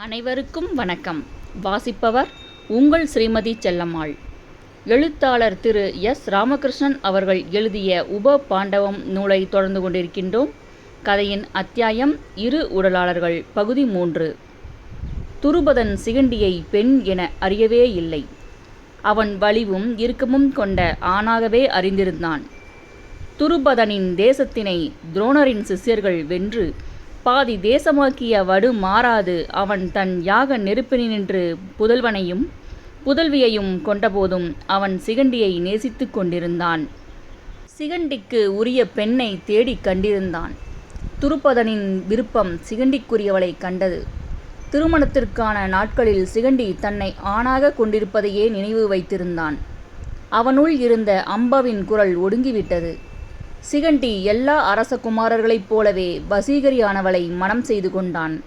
அனைவருக்கும் வணக்கம். வாசிப்பவர் உங்கள் ஸ்ரீமதி செல்லம்மாள். எழுத்தாளர் திரு எஸ். ராமகிருஷ்ணன் அவர்கள் எழுதிய உப பாண்டவம் நூலை தொடர்ந்து கொண்டிருக்கின்றோம். கதையின் அத்தியாயம் இரு உடலாளர்கள் பகுதி மூன்று. துருபதன் சிகண்டியை பெண் என அறியவே இல்லை. அவன் வலிவும் இறுக்கமும் கொண்ட ஆணாகவே அறிந்திருந்தான். துருபதனின் தேசத்தினை துரோணரின் சிஷ்யர்கள் வென்று பாதி தேசமாக்கிய வடு மாறாது. அவன் தன் யாக நெருப்பினின்று புதல்வனையும் புதல்வியையும் கொண்டபோதும் அவன் சிகண்டியை நேசித்துக் கொண்டிருந்தான். சிகண்டிக்கு உரிய பெண்ணை தேடிக் கண்டிருந்தான். துருப்பதனின் விருப்பம் சிகண்டிக்குரியவளை கண்டது. திருமணத்திற்கான நாட்களில் சிகண்டி தன்னை ஆணாக கொண்டிருப்பதையே நினைவு வைத்திருந்தான். அவனுள் இருந்த அம்பவின் குரல் ஒடுங்கிவிட்டது. சிகண்டி எல்லா அரசகுமாரர்களைப் போலவே வசீகரியானவளை மணம் செய்து கொண்டான்.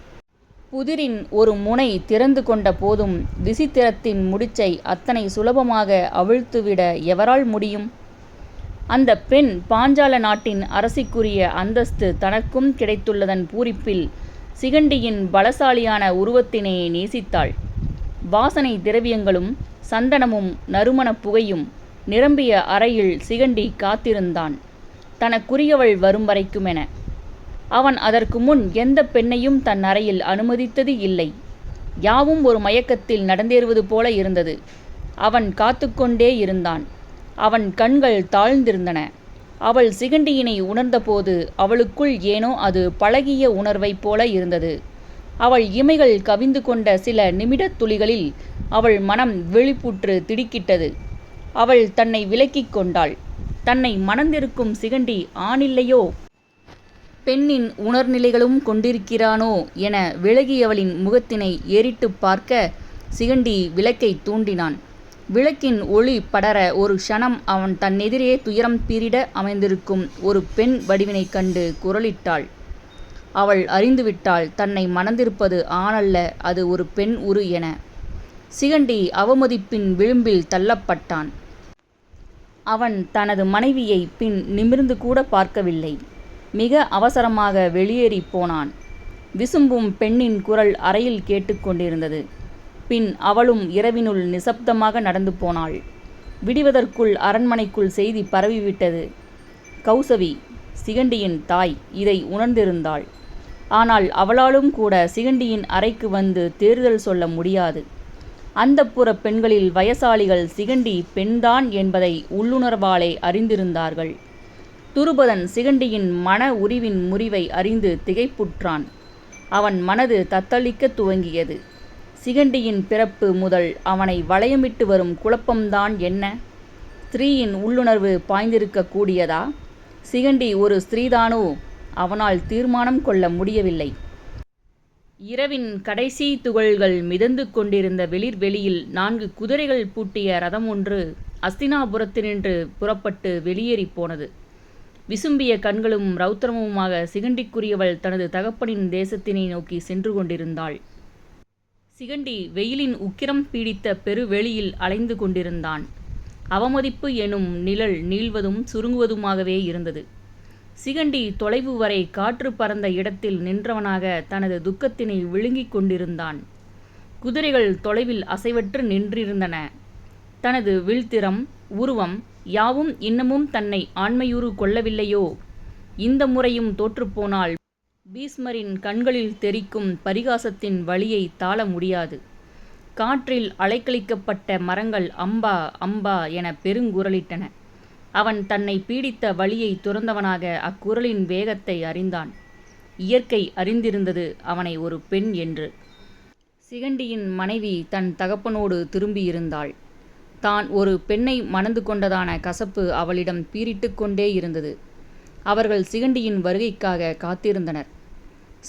புதிரின் ஒரு முனை திறந்து கொண்ட போதும் விசித்திரத்தின் முடிச்சை அத்தனை சுலபமாக அவிழ்த்துவிட எவரால் முடியும்? அந்த பெண் பாஞ்சால நாட்டின் அரசிக்குரிய அந்தஸ்து தனக்கும் கிடைத்துள்ளதன் பூரிப்பில் சிகண்டியின் பலசாலியான உருவத்தினை நேசித்தாள். வாசனை திரவியங்களும் சந்தனமும் நறுமணப் புகையும் நிரம்பிய அறையில் சிகண்டி காத்திருந்தான். தனக்குரியவள் வரும் வரைக்குமென அவன் அதற்கு முன் எந்த பெண்ணையும் தன் அறையில் அனுமதித்தது இல்லை. யாவும் ஒரு மயக்கத்தில் நடந்தேறுவது போல இருந்தது. அவன் காத்துக்கொண்டே இருந்தான். அவன் கண்கள் தாழ்ந்திருந்தன. அவள் சிகண்டியினை உணர்ந்தபோது அவளுக்குள் ஏனோ அது பழகிய உணர்வைப் போல இருந்தது. அவள் இமைகள் கவிந்து கொண்ட சில நிமிடத் துளிகளில் அவள் மனம் விழிப்புற்று திடுக்கிட்டது. அவள் தன்னை விலக்கிக் கொண்டாள். தன்னை மணந்திருக்கும் சிகண்டி ஆணில்லையோ? பெண்ணின் உணர்நிலைகளும் கொண்டிருக்கிறானோ என விலகியவளின் முகத்தினை ஏறிட்டுப் பார்க்க சிகண்டி விளக்கை தூண்டினான். விளக்கின் ஒளி படர ஒரு க்ஷணம் அவன் தன்னெதிரே துயரம் பீரிட அமைந்திருக்கும் ஒரு பெண் வடிவினைக் கண்டு குரலிட்டாள். அவள் அறிந்துவிட்டாள் தன்னை மணந்திருப்பது ஆணல்ல அது ஒரு பெண் உரு என. சிகண்டி அவமதிப்பின் விளிம்பில் தள்ளப்பட்டான். அவன் தனது மனைவியை பின் நிமிர்ந்து கூட பார்க்கவில்லை. மிக அவசரமாக வெளியேறி போனான். விசும்பும் பெண்ணின் குரல் அறையில் கேட்டுக்கொண்டிருந்தது பின் அவளும் இரவினுள் நிசப்தமாக நடந்து போனாள். விடிவதற்குள் அரண்மனைக்குள் செய்தி பரவிவிட்டது. கௌசவி சிகண்டியின் தாய் இதை உணர்ந்திருந்தாள். ஆனால் அவளாலும் கூட சிகண்டியின் அறைக்கு வந்து தேர்தல் சொல்ல முடியாது. அந்தப்புற பெண்களில் வயசாளிகள் சிகண்டி பெண்தான் என்பதை உள்ளுணர்வாலே அறிந்திருந்தார்கள். துருபதன் சிகண்டியின் மன உரிவின் முறிவை அறிந்து திகைப்புற்றான். அவன் மனது தத்தளிக்க துவங்கியது. சிகண்டியின் பிறப்பு முதல் அவனை வளையமிட்டு வரும் குழப்பம்தான் என்ன? ஸ்திரீயின் உள்ளுணர்வு பாய்ந்திருக்க கூடியதா? சிகண்டி ஒரு ஸ்திரீதானோ? அவனால் தீர்மானம் கொள்ள முடியவில்லை. இரவின் கடைசி துகள்கள் மிதந்து கொண்டிருந்த வெளிர்வெளியில் நான்கு குதிரைகள் பூட்டிய ரதம் ஒன்று அஸ்தினாபுரத்தினின்று புறப்பட்டு வெளியேறிப் போனது. விசும்பிய கண்களும் ரௌத்திரமுமாக சிகண்டிக்குரியவள் தனது தகப்பனின் தேசத்தினை நோக்கி சென்று கொண்டிருந்தாள். சிகண்டி வெயிலின் உக்கிரம் பீடித்த பெருவெளியில் அலைந்து கொண்டிருந்தான். அவமதிப்பு எனும் நிழல் நீள்வதும் சுருங்குவதுமாகவே இருந்தது. சிகண்டி தொலைவு வரை காற்று பறந்த இடத்தில் நின்றவனாக தனது துக்கத்தினை விழுங்கிக் கொண்டிருந்தான். குதிரைகள் தொலைவில் அசைவற்று நின்றிருந்தன. தனது வில்திறம் உருவம் யாவும் இன்னமும் தன்னை ஆண்மையுறு கொள்ளவில்லையோ? இந்த முறையும் தோற்றுப்போனால் பீஸ்மரின் கண்களில் தெரிக்கும் பரிகாசத்தின் வழியை தாள முடியாது. காற்றில் அலைக்கழிக்கப்பட்ட மரங்கள் அம்பா அம்பா என பெருங்குரலிட்டன அவன் தன்னை பீடித்த வழியை துறந்தவனாக அக்குரலின் வேகத்தை அறிந்தான். இயற்கை அறிந்திருந்தது அவனை ஒரு பெண் என்று. சிகண்டியின் மனைவி தன் தகப்பனோடு திரும்பியிருந்தாள். தான் ஒரு பெண்ணை மணந்து கொண்டதான கசப்பு அவளிடம் பீரிட்டு கொண்டே இருந்தது. அவர்கள் சிகண்டியின் வருகைக்காக காத்திருந்தனர்.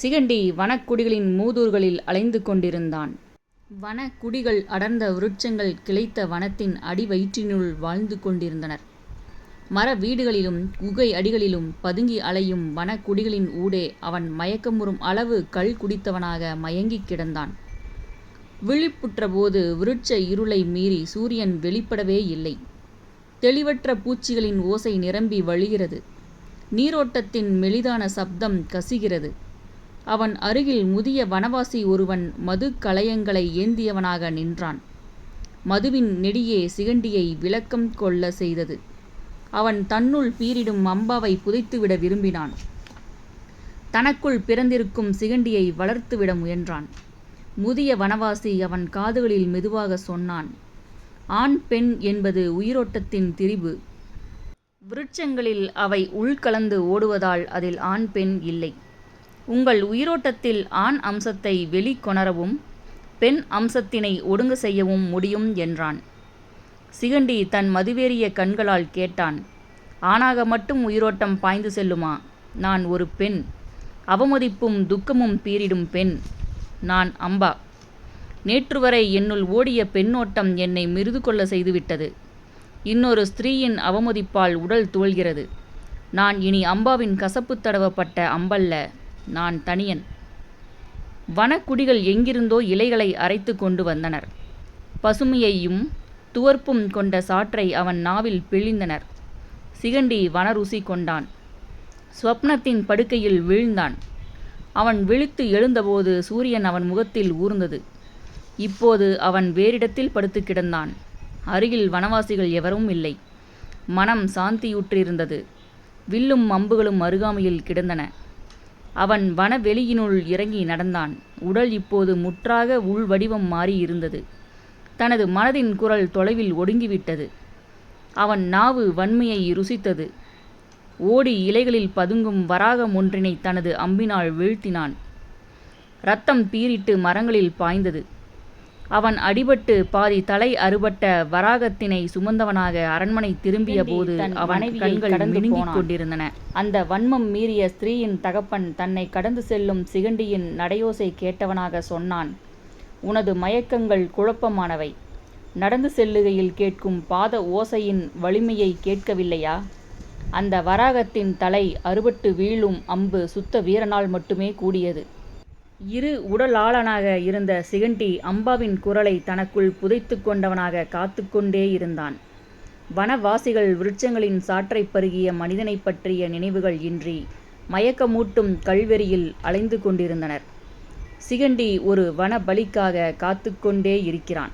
சிகண்டி வனக்குடிகளின் மூதூர்களில் அலைந்து கொண்டிருந்தான். வனக்குடிகள் அடர்ந்த விருட்சங்கள் கிளைத்த வனத்தின் அடிவயிற்றினுள் வாழ்ந்து கொண்டிருந்தனர். மர வீடுகளிலும் குகை அடிகளிலும் பதுங்கி அலையும் வனக்குடிகளின் ஊடே அவன் மயக்கமுறும் அளவு கள் குடித்தவனாக மயங்கிக் கிடந்தான். விழிப்புற்றபோது விருட்ச இருளை மீறி சூரியன் வெளிப்படவே இல்லை. தெளிவற்ற பூச்சிகளின் ஓசை நிரம்பி வழிகிறது. நீரோட்டத்தின் மெலிதான சப்தம் கசிகிறது. அவன் அருகில் முதிய வனவாசி ஒருவன் மது கலயங்களை ஏந்தியவனாக நின்றான். மதுவின் நெடியே சிகண்டியை விளக்கம் கொள்ள செய்தது. அவன் தன்னுள் பீரிடும் அம்பாவை புதைத்துவிட விரும்பினான். தனக்குள் பிறந்திருக்கும் சிகண்டியை வளர்த்துவிட முயன்றான். முதிய வனவாசி அவன் காதுகளில் மெதுவாக சொன்னான் ஆண் பெண் என்பது உயிரோட்டத்தின் திரிபு. விருட்சங்களில் அவை உள்கலந்து ஓடுவதால் அதில் ஆண் பெண் இல்லை. உங்கள் உயிரோட்டத்தில் ஆண் அம்சத்தை வெளிக்கொணரவும் பெண் அம்சத்தினை ஒடுங்கு செய்யவும் முடியும் என்றான். சிகண்டி தன் மதுவேறிய கண்களால் கேட்டான் ஆணாக மட்டும் உயிரோட்டம் பாய்ந்து செல்லுமா? நான் ஒரு பெண். அவமதிப்பும் துக்கமும் பீரிடும் பெண். நான் அம்பா. நேற்று வரை என்னுள் ஓடிய பெண்ணோட்டம் என்னை மிருது கொள்ள செய்துவிட்டது. இன்னொரு ஸ்திரீயின் அவமதிப்பால் உடல் தோல்கிறது. நான் இனி அம்பாவின் கசப்பு தடவப்பட்ட அம்பல்ல நான் தனியன். வனக்குடிகள் எங்கிருந்தோ இலைகளை அரைத்து கொண்டு வந்தனர். பசுமையையும் துவர்ப்பும் கொண்ட சாற்றை அவன் நாவில் பிழிந்தனர். சிகண்டி வனருசி கொண்டான் ஸ்வப்னத்தின் படுக்கையில் வீழ்ந்தான். அவன் விழித்து எழுந்தபோது சூரியன் அவன் முகத்தில் ஊர்ந்தது. இப்போது அவன் வேறிடத்தில் படுத்து கிடந்தான். அருகில் வனவாசிகள் எவரும் இல்லை. மனம் சாந்தியுற்றிருந்தது. வில்லும் அம்புகளும் அருகாமையில் கிடந்தன. அவன் வனவெளியினுள் இறங்கி நடந்தான். உடல் இப்போது முற்றாக உள்வடிவம் மாறியிருந்தது. தனது மனதின் குரல் தொலைவில் ஒடுங்கிவிட்டது. அவன் நாவு வன்மையை ருசித்தது. ஓடி இலைகளில் பதுங்கும் வராகம் ஒன்றினை தனது அம்பினால் வீழ்த்தினான். ரத்தம் பீரிட்டு மரங்களில் பாய்ந்தது. அவன் அடிபட்டு பாதி தலை அறுபட்ட வராகத்தினை சுமந்தவனாக அரண்மனை திரும்பிய போது அவன் கண்கள் மினுங்கிக் கொண்டிருந்தன. அந்த வன்மம் மீறிய ஸ்திரீயின் தகப்பன் தன்னை கடந்து செல்லும் சிகண்டியின் நடையோசை கேட்டவனாக சொன்னான். உனது மயக்கங்கள் குழப்பமானவை. நடந்து செல்லுகையில் கேட்கும் பாத ஓசையின் வலிமையை கேட்கவில்லையா? அந்த வராகத்தின் தலை அறுபட்டு வீழும் அம்பு சுத்த வீரனால் மட்டுமே கூடியது. இரு உடலாளனாக இருந்த சிகண்டி அம்பாவின் குரலை தனக்குள் புதைத்து கொண்டவனாக காத்து கொண்டே இருந்தான். வனவாசிகள் விருட்சங்களின் சாற்றைப் பருகிய மனிதனைப் பற்றிய நினைவுகள் இன்றி மயக்கமூட்டும் கல்வெறியில் அலைந்து கொண்டிருந்தனர். சிகண்டி ஒரு வன பலிக்காக காத்து கொண்டே இருக்கிறான்.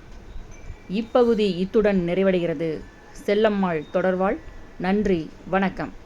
இப்பகுதி இத்துடன் நிறைவடைகிறது. செல்லம்மாள் தொடர்வாள். நன்றி. வணக்கம்.